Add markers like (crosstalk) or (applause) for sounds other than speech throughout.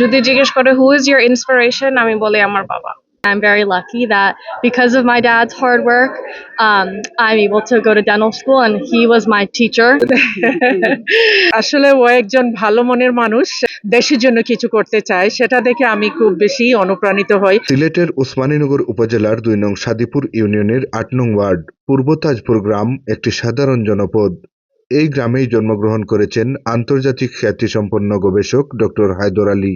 যদি জিজ্ঞেস করে হু ইজ ইউর ইন্সপিরেশন আমি বলি আমার বাবা। I'm very lucky that because of my dad's hard work, um, I'm able to go to dental school, and he was my teacher. (laughs) আসলে ও একজন ভালো মনের মানুষ দেশের জন্য কিছু করতে চায় সেটা দেখে আমি খুব বেশি অনুপ্রাণিত হই। সিলেটের ওসমানীনগর উপজেলার দুই নং সাদিপুর ইউনিয়নের আট নং ওয়ার্ড পূর্ব তাজপুর গ্রাম একটি সাধারণ জনপদ। এই গ্রামেই জন্মগ্রহণ করেছেন আন্তর্জাতিক খ্যাতিসম্পন্ন গবেষক ডক্টর হায়দর আলী।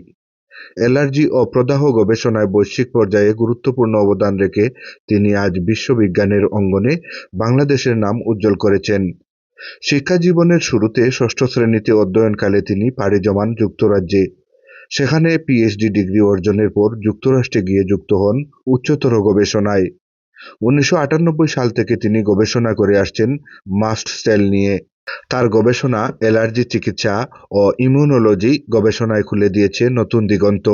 অ্যালার্জি ও প্রদাহ গবেষণায় বৈশ্বিক পর্যায়ে গুরুত্বপূর্ণ অবদান রেখে তিনি আজ বিশ্ববিজ্ঞানের অঙ্গনে বাংলাদেশের নাম উজ্জ্বল করেছেন। শিক্ষা জীবনের শুরুতে ষষ্ঠ শ্রেণীতে অধ্যয়নকালে তিনি পাড়ি জমান যুক্তরাজ্যে। সেখানে পিএইচডি ডিগ্রি অর্জনের পর যুক্তরাষ্ট্রে গিয়ে যুক্ত হন উচ্চতর গবেষণায়। উনিশশো আটানব্বই সাল থেকে তিনি গবেষণা করে আসছেন মাস্ট সেল নিয়ে। তার গবেষণা, অ্যালার্জি চিকিৎসা ও ইমিউনোলজি গবেষণায় খুলে দিয়েছে নতুন দিগন্ত।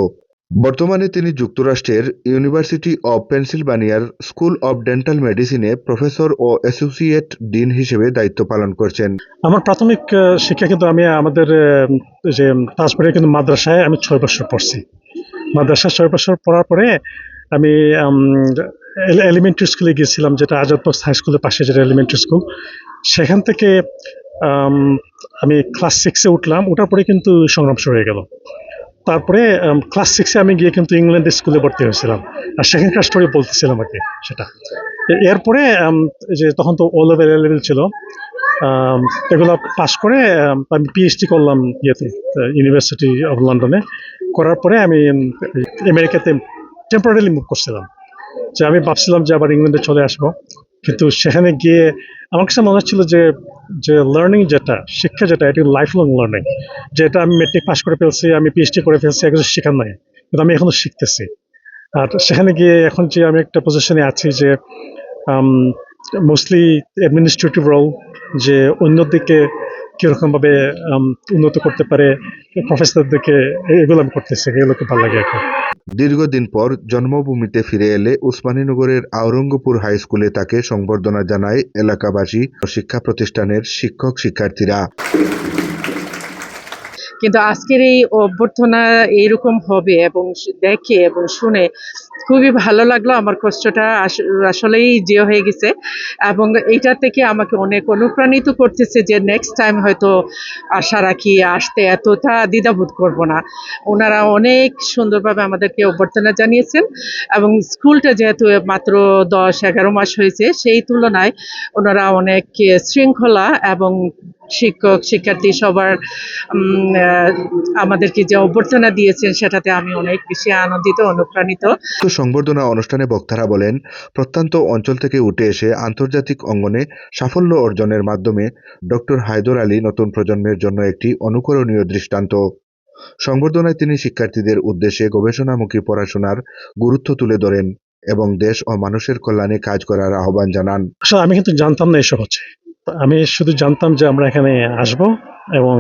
বর্তমানে তিনি যুক্তরাষ্ট্রের ইউনিভার্সিটি অব পেনসিলভানিয়ার স্কুল অব ডেন্টাল মেডিসিনে প্রফেসর ও অ্যাসোসিয়েট ডিন হিসেবে দায়িত্ব পালন করছেন। আমার প্রাথমিক শিক্ষা কিন্তু আমি, আমাদের যে, তাজপুরে কিন্তু মাদ্রাসায় আমি ছয় বছর পড়ছি। মাদ্রাসায় ছয় বছর পড়ার পরে আমি এলিমেন্টারি স্কুলে গিয়েছিলাম, যেটা আজাদবাগ হাই স্কুলের পাশে, যেটা এলিমেন্টারি স্কুল। সেখান থেকে আম, ক্লাস সিক্সে উঠলাম ওঠার পরে কিন্তু সংগ্রাম শুরু হয়ে গেল। তারপরে ক্লাস সিক্সে আমি গিয়ে কিন্তু ইংল্যান্ড স্কুলে ভর্তি হয়েছিলাম। আর সেখানকার স্টোরি বলতেছিলাম আর কি সেটা। এরপরে যে তখন তো ও লেভেল এ লেভেল ছিল এগুলো পাশ করে আমি পিএইচডি করলাম ইয়েতে ইউনিভার্সিটি অফ লন্ডনে করার পরে আমি আমেরিকাতে টেম্পোরারিলি মুভ করছিলাম। যে আমি ভাবছিলাম যে আবার ইংল্যান্ডে চলে আসব। কিন্তু সেখানে গিয়ে আমার কাছে মনে হচ্ছিল যে যে লার্নিং যেটা, শিক্ষা যেটা, এটি লাইফ লং লার্নিং যেটা আমি মেট্রিক পাস করে ফেলছি, আমি পিএইচডি করে ফেলছি, এগুলো শেখার নাই। কিন্তু আমি এখনও শিখতেছি। আর সেখানে গিয়ে এখন যে আমি একটা পজিশনে আছি যে মোস্টলি অ্যাডমিনিস্ট্রেটিভ রোল যে অন্যদিকে কীরকমভাবে উন্নত করতে পারে প্রফেসরদেরকে এগুলো আমি করতেছি, এগুলো খুব ভালো লাগে এখন দীর্ঘদিন পর জন্মভূমিতে ফিরে এলে উসমানীনগরের আওরঙ্গপুর হাই স্কুলে তাকে সংবর্ধনা জানায় এলাকাবাসী ও শিক্ষা প্রতিষ্ঠানের শিক্ষক শিক্ষার্থীরা। কিন্তু আজকের এই অভ্যর্থনা এইরকম হবে এবং দেখে এবং শুনে খুবই ভালো লাগল আমার কষ্টটা আসলেই যে হয়ে গেছে। এবং এইটা থেকে আমাকে অনেক অনুপ্রাণিত করতেছে যে নেক্সট টাইম হয়তো আশা রাখি আসতে এতটা দ্বিধাবোধ করব না। ওনারা অনেক সুন্দরভাবে আমাদেরকে অভ্যর্থনা জানিয়েছেন এবং স্কুলটা যেহেতু মাত্র দশ এগারো মাস হয়েছে, সেই তুলনায় ওনারা অনেক শৃঙ্খলা এবং শিক্ষক, শিক্ষার্থী সবার আমাদেরকে যে অভ্যর্থনা দিয়েছেন সেটাতে আমি অনেক বেশি আনন্দিত, অনুপ্রাণিত। তো সংবর্ধনা অনুষ্ঠানে বক্তারা বলেন, প্রত্যন্ত অঞ্চল থেকে উঠে এসে আন্তর্জাতিক অঙ্গনে সাফল্য অর্জনের মাধ্যমে ডক্টর হায়দর আলী নতুন প্রজন্মের জন্য একটি অনুকরণীয় দৃষ্টান্ত। সংবর্ধনায় তিনি শিক্ষার্থীদের উদ্দেশ্যে গবেষণামুখী পড়াশোনার গুরুত্ব তুলে ধরেন এবং দেশ ও মানুষের কল্যাণে কাজ করার আহ্বান জানান। আসলে আমি কিন্তু জানতাম না এসব হচ্ছে। আমি শুধু জানতাম যে আমরা এখানে আসব এবং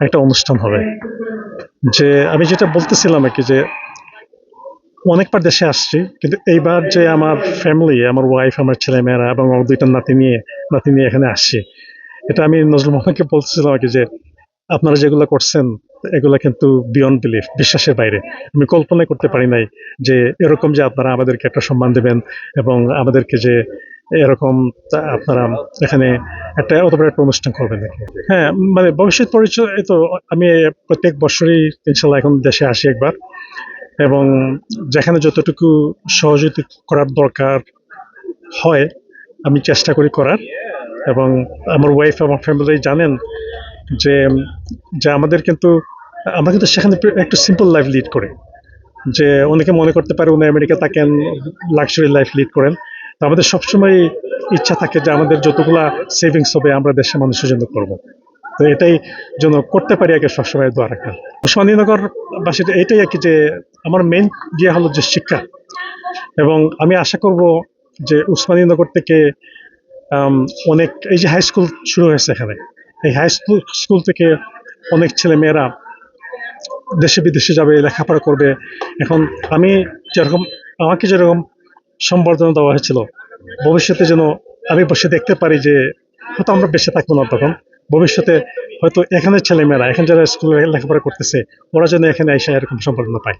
একটা অনুষ্ঠান হবে। যে আমি যেটা বলতেছিলাম আর কি যে অনেকবার দেশে আসছি, কিন্তু এইবার যে আমার ফ্যামিলি আমার ওয়াইফ আমার ছেলে মেয়েরা এবং আমার দুইটা নাতি নিয়ে নাতি নিয়ে এখানে আসছি। এটা আমি নজরুল মোহাম্মদকে বলতেছিলাম আর কি যে, আপনারা যেগুলো করছেন, এগুলো কিন্তু বিয়ন্ড বিলিফ বিশ্বাসের বাইরে। আমি কল্পনা করতে পারি নাই যে, এরকম যে আপনারা আমাদেরকে একটা সম্মান দেবেন এবং আমাদেরকে যে, এরকম আপনারা এখানে একটা অত বড় একটা অনুষ্ঠান করবেন হ্যাঁ মানে ভবিষ্যৎ পরিচয় তো আমি প্রত্যেক বছরই ইনশাল্লাহ এখন দেশে আসি একবার। এবং যেখানে যতটুকু সহযোগিতা করার দরকার হয়, আমি চেষ্টা করি করার। এবং আমার ওয়াইফ আমার ফ্যামিলি জানেন যে যে আমাদের কিন্তু, আমরা কিন্তু সেখানে একটু সিম্পল লাইফ লিড করি। যে অনেকে মনে করতে পারে উনি আমেরিকা থাকেন লাক্সারি লাইফ লিড করেন। তো আমাদের সবসময় ইচ্ছা থাকে যে আমাদের যতগুলা সেভিংস হবে আমরা দেশের মানুষের জন্য করব। তো এটাই যেন করতে পারি আগে সবসময় দোয়া রাখা। উসমানীনগর বাসীটা এটাই আর কি যে আমার মেন ইয়ে হলো যে শিক্ষা। এবং আমি আশা করব যে উসমানীনগর থেকে অনেক, এই যে হাই স্কুল শুরু হয়েছে এখানে। এই হাই স্কুল স্কুল থেকে অনেক ছেলে মেয়েরা দেশে বিদেশে যাবে, লেখাপড়া করবে। এখন আমি যেরকম, আমাকে যেরকম সম্বর্ধনা দেওয়া হয়েছিল, ভবিষ্যতে যেন আমি বসে দেখতে পারি যে হয়তো আমরা বেঁচে থাকব না তখন। ভবিষ্যতে হয়তো এখানের ছেলেমেয়েরা এখন যারা স্কুলে লেখাপড়া করতেছে, ওরা যেন এখানে এসে এরকম সম্পন্ন পায়।